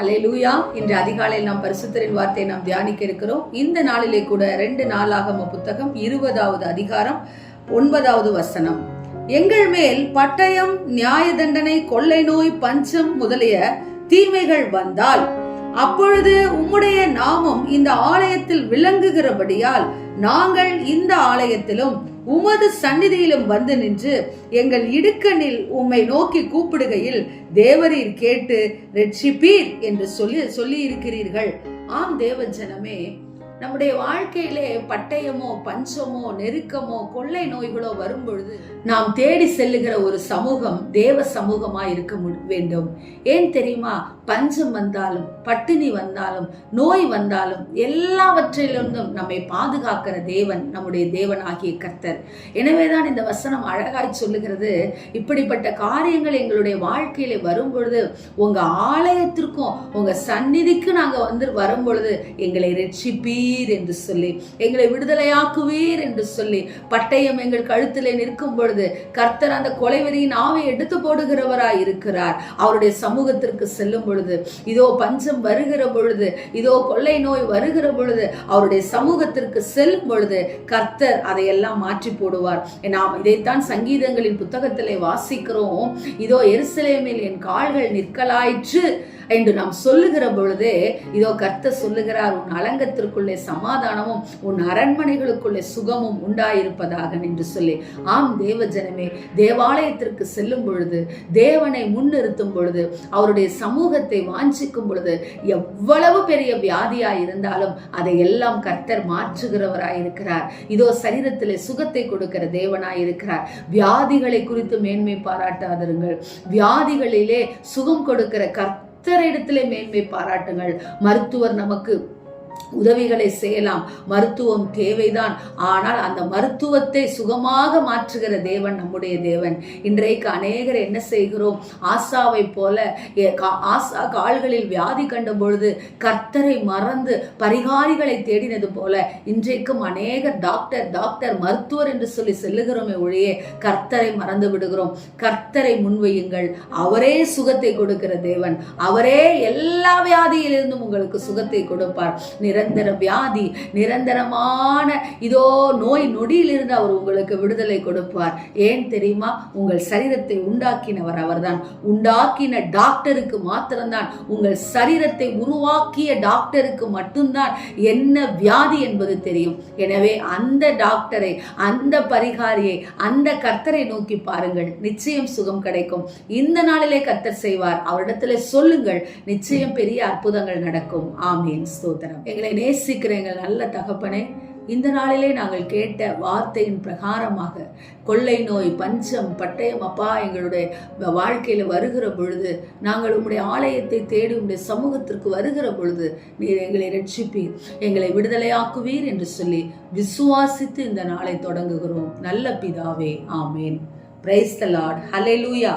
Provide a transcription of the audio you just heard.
அலே லூயா இன்று அதிகாலையில் நாம் பரிசுத்தரின் வார்த்தையை நாம் தியானிக்க இருக்கிறோம். இந்த நாளிலே கூட ரெண்டு நாளாகம புத்தகம் இருபதாவது அதிகாரம் ஒன்பதாவது வசனம். எங்கள் மேல் பட்டயம் நியாய தண்டனை கொள்ளை நோய் பஞ்சம் முதலிய தீமைகள் வந்தால் அப்பொழுது உம்முடைய நாமம் இந்த ஆலயத்தில் விளங்குகிறபடியால் நாங்கள் இந்த ஆலயத்திலும் உமது சந்நிதியிலும் வந்து நின்று எங்கள் இடுக்கண்ணில் உம்மை நோக்கி கூப்பிடுகையில் தேவரீர் கேட்டு ரட்சிப்பீர் என்று சொல்லி சொல்லி இருக்கிறீர்கள் ஆம் தேவ ஜனமே நம்முடைய வாழ்க்கையிலே பட்டயமோ பஞ்சமோ நெருக்கமோ கொள்ளை நோய்களோ வரும் பொழுது நாம் தேடி செல்லுகிற ஒரு சமூகம் தேவ சமூகமா இருக்க வேண்டும். ஏன் தெரியுமா? பஞ்சம் வந்தாலும் பட்டினி வந்தாலும் நோய் வந்தாலும் எல்லாவற்றிலிருந்தும் நம்மை பாதுகாக்கிற தேவன் நம்முடைய தேவன் ஆகிய கர்த்தர். எனவேதான் இந்த வசனம் அழகாய் சொல்லுகிறது. இப்படிப்பட்ட காரியங்கள் எங்களுடைய வாழ்க்கையில வரும் பொழுது உங்க ஆலயத்திற்கும் உங்க சந்நிதிக்கும் நாங்க வந்து வரும் பொழுது எங்களை ரட்சிப்பீர். என்று சொல்லி எங்களை விடுதலையாக்குவீர் என்று சொல்லி பட்டயம் எங்கள் கழுத்திலே நிற்கும் பொழுது கர்த்தர் அந்த கொலைவெறியின் ஆவை எடுத்து போடுகிறவராய் இருக்கிறார். அவருடைய சமூகத்திற்கு செல்லும் பொழுது இதோ பஞ்சம் வருகிற பொழுது இதோ கொள்ளை நோய் வருகிற பொழுது அவருடைய சமூகத்திற்கு செல்லும் பொழுது கர்த்தர் அதையெல்லாம் மாற்றி போடுவார். நாம் இதைத்தான் சங்கீதங்களின் புத்தகத்திலே வாசிக்கிறோம். இதோ எருசலேமில் என் கால்கள் நிற்கலாயிற்று என்று நாம் சொல்லுகிற பொழுதே இதோ கர்த்தர் சொல்லுகிறார் உன் அலங்கத்திற்குள்ளே சமாதானமும் உன் அரண்மனைகளுக்குள்ளே சுகமும் உண்டாயிருப்பதாக என்று சொல்லி. ஆம் தேவ ஜனமே தேவாலயத்திற்கு செல்லும் பொழுது தேவனை முன்னிறுத்தும் பொழுது அவருடைய சமூகத்தை வாஞ்சிக்கும் பொழுது எவ்வளவு பெரிய வியாதியாய் இருந்தாலும் அதை எல்லாம் கர்த்தர் மாற்றுகிறவராய் இருக்கிறார். இதோ சரீரத்திலே சுகத்தை கொடுக்கிற தேவனாய் இருக்கிறார். வியாதிகளை குறித்து மேன்மை பாராட்டாதிருங்கள். வியாதிகளிலே சுகம் கொடுக்கிற கர்த்தரிடத்திலே மேன்மை பாராட்டுங்கள். மருத்துவர் நமக்கு உதவிகளை செய்யலாம். மருத்துவம் தேவைதான். ஆனால் அந்த மருத்துவத்தை சுகமாக மாற்றுகிற தேவன் நம்முடைய தேவன். இன்றைக்கு அநேகர் என்ன செய்கிறோம்? ஆசாவை போல ஆசா கால்களில் வியாதி கண்ட பொழுது கர்த்தரை மறந்து பரிகாரிகளை தேடினது போல இன்றைக்கும் அநேகர் டாக்டர் டாக்டர் மருத்துவர் என்று சொல்லி செல்லுகிறோமே ஒழியே கர்த்தரை மறந்து விடுகிறோம். கர்த்தரை முன்வையுங்கள். அவரே சுகத்தை கொடுக்கிற தேவன். அவரே எல்லா வியாதியிலிருந்தும் உங்களுக்கு சுகத்தை கொடுப்பார். நிரந்தர வியாதி நிரந்தரமான இதோ நோய் நொடியிலிருந்து அவர் உங்களுக்கு விடுதலை கொடுப்பார். ஏன் தெரியுமா? உங்கள் சரீரத்தை உண்டாக்கினவர் அவர்தான். உண்டாக்கின டாக்டருக்கு மாத்திரம்தான். உங்கள் சரீரத்தை உருவாக்கிய டாக்டருக்கு மட்டும்தான் என்ன வியாதி என்பது தெரியும். எனவே அந்த டாக்டரை அந்த பரிகாரியை அந்த கர்த்தரை நோக்கி பாருங்கள். நிச்சயம் சுகம் கிடைக்கும். இந்த நாளிலே கர்த்தர் செய்வார். அவரிடத்துல சொல்லுங்கள். நிச்சயம் பெரிய அற்புதங்கள் நடக்கும். ஆமீன். ஸ்தோத்திரம். எங்களை நேசிக்கிற எங்கள் நல்ல தகப்பனே. இந்த நாளிலே நாங்கள் கேட்ட வார்த்தையின் பிரகாரமாக கொள்ளை நோய் பஞ்சம் பட்டயம் அப்பா எங்களுடைய வாழ்க்கையில் வருகிற பொழுது நாங்கள் உங்களுடைய ஆலயத்தை தேடி உங்களுடைய சமூகத்திற்கு வருகிற பொழுது நீர் எங்களை ரட்சிப்பீர் எங்களை விடுதலையாக்குவீர் என்று சொல்லி விசுவாசித்து இந்த நாளை தொடங்குகிறோம். நல்ல பிதாவே ஆமேன். Praise the Lord hallelujah